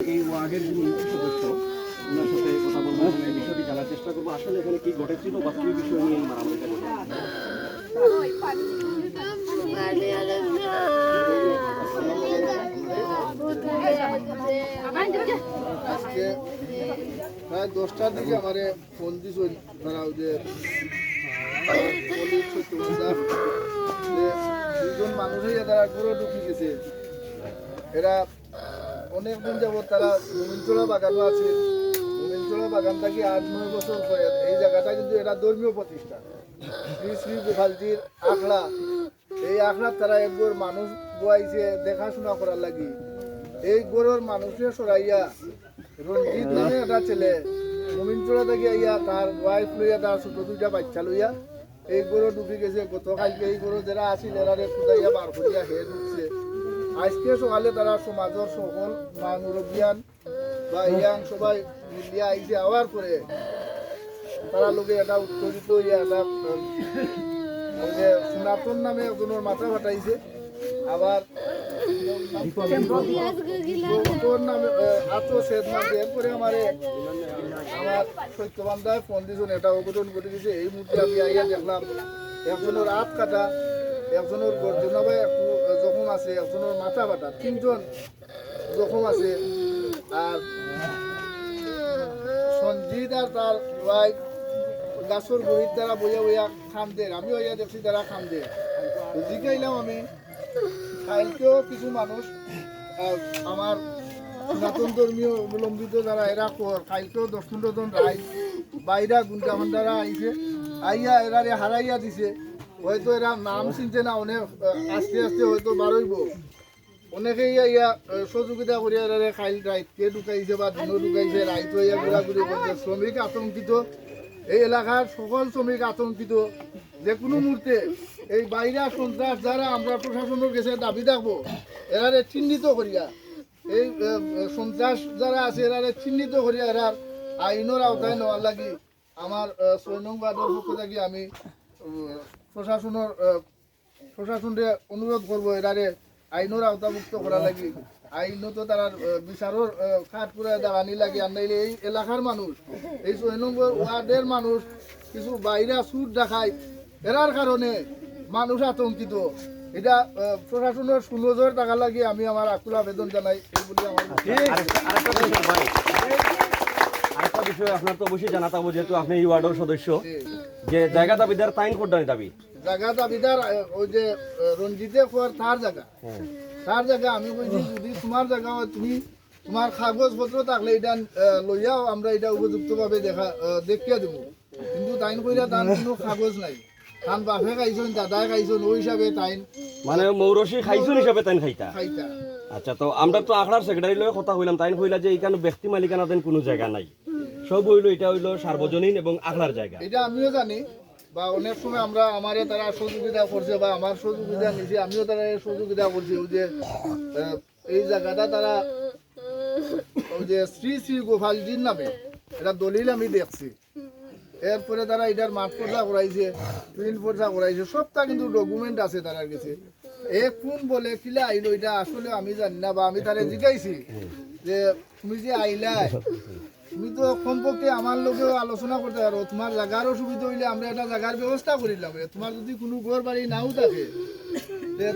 এই সদস্য, ওনার সাথে কথা বলব এই বিষয়টি জানার চেষ্টা করব। আসলে এখানে কি ঘটেছিল বা কি বিষয় নিয়ে আজকে প্রায় দশটার দিকে আমারে ফোন দিছিল তারা যে দুজন মানুষই তারা ঘুরে ঢুকে গেছে। এরা অনেকদিন যাবত তারা মোমিনচোড়া বাগানও আছে। মোমিনচোড়া বাগান থেকে আট, নয় বছর পরে এই জায়গাটা কিন্তু এটা ধর্মীয় প্রতিষ্ঠান। শ্রী শ্রী গোপালজির আখড়া। এই আখড়ার তারা একবার মানুষ বয়াইছে দেখাশোনা করার লাগি। এই গরুর মানুষের সরাইয়া রঞ্জিত নামে একটা ছেলে মোমিনচোড়া থেকে ইয়া তার ওয়াইফ লইয়া, তার ছোট দুইটা বাচ্চা লইয়া এই গরু ডুবি গেছে। গতকালকে এই গরু যারা আসিল এরারে খুদাইয়া বার করিয়া হে ঢুকছে। আজকে সকালে তারা সমাজের সকল মা মুরব্বিয়ান বা ইয়াং সবাই মিলিয়া আইসে আওয়ার তারা লোকে এটা উত্তরিত ইয়া এটা সনাতন নামে একজনের মাথা ফাটাইছে। আবার নামে আতো আমারে সত্যবান্ধায় এটা অঘটন এই একজনের হাত কাটা আছে, একজনের মাথা বাটা তিনজন জখম আছে, আর সঞ্জিত আর তার ওয়াইফ গাছর গরিব দ্বারা বইয়া বইয়া খান্দে আমি হইয়া দেখছি তারা খান্দে তো জিগাইলাম আমি। কালকেও কিছু মানুষ আমার সনাতন ধর্মীয় অবলম্বিত যারা, এরা কর কালকেও দশ পনেরো জন রাই বাইরা গুন্ডা গুন্ডারা আইছে, আইয়া এরারে হারাইয়া দিছে। হয়তো এরা নাম চিনছে না অনেক আস্তে আস্তে হয়তো বারইব অনেকেই ইয়া সহযোগিতা করে এরারে খাইল রাইতকে ঢুকাইছে বা দিনও ঢুকাইছে রাইত ইয়া ঘোরাঘুরি করছে শ্রমিক আতঙ্কিত এই এলাকার সকল শ্রমিক আতঙ্কিত যে কোনো মুহূর্তে এই বাইরা সন্ত্রাস যারা আমরা প্রশাসনের কাছে দাবি থাকব এরারে চিহ্নিত করিয়া এই সন্ত্রাস যারা আছে এরারে চিহ্নিত করিয়া এরার আইনের আওতায় নেওয়ার লাগি আমার আহ, ছয় পক্ষ থেকে আমি প্রশাসনের আহ, প্রশাসনকে অনুরোধ করব এরারে আইনের আওতাভুক্ত করা লাগি। আইনত তারা বিচারের খাট পুরা দাঁড়ানি লাগে। আর নাইলে এই এলাকার মানুষ এই ছয় নম্বর ওয়ার্ডের মানুষ কিছু বাইরা সুদ দেখায় এরার কারণে মানুষ আতঙ্কিত। এটা প্রশাসনের সুনজর টাকা লাগে আমি আমার আকুল আবেদন জানাই এই বলে আমার আরেকটা আরেকটা বিষয় আপনার তো অবশ্যই জানা থাকব যেহেতু আপনি এই ওয়ার্ডের সদস্য। যে জায়গা দাবিদার তাইন কোডানি দাবি। জায়গা দাবিদার ওই যে রঞ্জিতে খোয়ার তার জায়গা। তার জায়গা আমি বলছি যদি তোমার জায়গা তুমি তোমার কাগজ পত্র থাকলে এটা লইয়াও আমরা এটা উপযুক্ত ভাবে দেখা দেখিয়া দেবো। কিন্তু তাইন কইরা তার কোনো কাগজ নাই। তান বাপে খাইছেন দাদাই খাইছেন ওই হিসাবে তাইন মানে মৌরসি খাইছুন হিসাবে তাইন খাইতা? খাইতা। আচ্ছা তো আমরা তো আখড়ার সেক্রেটারি লয়ে কথা হইলাম তাইন কইলা যে এইখানে ব্যক্তি মালিকানাধীন কোনো জায়গা নাই। সব হইল এটা হইল সার্বজনীন এবং আখড়ার জায়গা। এটা আমিও জানি। বা অনেক সময় আমরা আমারে তারা সহযোগিতা করছে বা আমার সহযোগিতা নিছে, আমিও তারা সহযোগিতা করছি। ওই যে এই জায়গাটা তারা, ওই যে শ্রী শ্রী গোপালজির নামে, এটা দলিল আমি দেখছি। এরপরে তারা এটার মাঠ পর্চা করাইছে প্রিন্ট পর্চা করাইছে, সবটা কিন্তু ডকুমেন্ট আছে তার কাছে। এ কোন বলে কিলা আইলো এটা আসলে আমি জানি না বা আমি তারা জিজ্ঞাইছি যে তুমি যে আইলাই তুমি তো কমপক্ষে আমার লোকেও আলোচনা করতে পারো। তোমার জায়গার অসুবিধা হইলে আমরা একটা জায়গার ব্যবস্থা করিলাম তোমার যদি কোনো ঘর বাড়ি নাও থাকে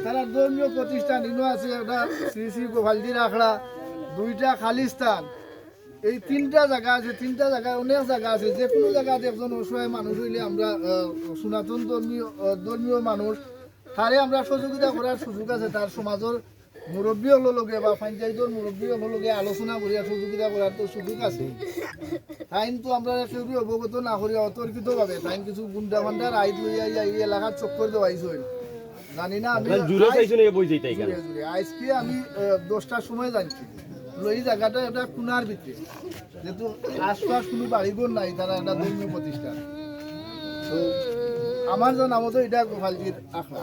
তারা ধর্মীয় প্রতিষ্ঠান ইনো আছে একটা শ্রী শ্রী গোপালজির আখড়া দুইটা খালি স্থান। এই তিনটা জায়গা আছে, তিনটা জায়গায় অনেক জায়গা আছে। যে কোনো জায়গাতে একজন অসহায় মানুষ হইলে আমরা সনাতন ধর্মীয় ধর্মীয় মানুষ তারে আমরা সহযোগিতা করার সুযোগ আছে তার সমাজের মুরব্বী হলো লগে বা পঞ্চায়েতের মুরব্বী হলো লগে আলোচনা করিয়া সহযোগিতা করার তো সুযোগ আছে। তাইন তো আমরা কেউ অবগত না করিয়া অতর্কিত ভাবে তাইন কিছু গুন্ডা ফান্ডার আইত লইয়া ইয়া এই এলাকার চক্কর দেওয়াইছে জানি না আমি। আজকে আমি দশটার সময় জানছি এই জায়গাটা এটা কুনার ভিতরে যেহেতু আশপাশ কোনো বাড়িঘর নাই তারা একটা ধর্মীয় প্রতিষ্ঠান তো আমার জানা মতো এটা গোপালজির আখড়া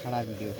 সারা ভিডিও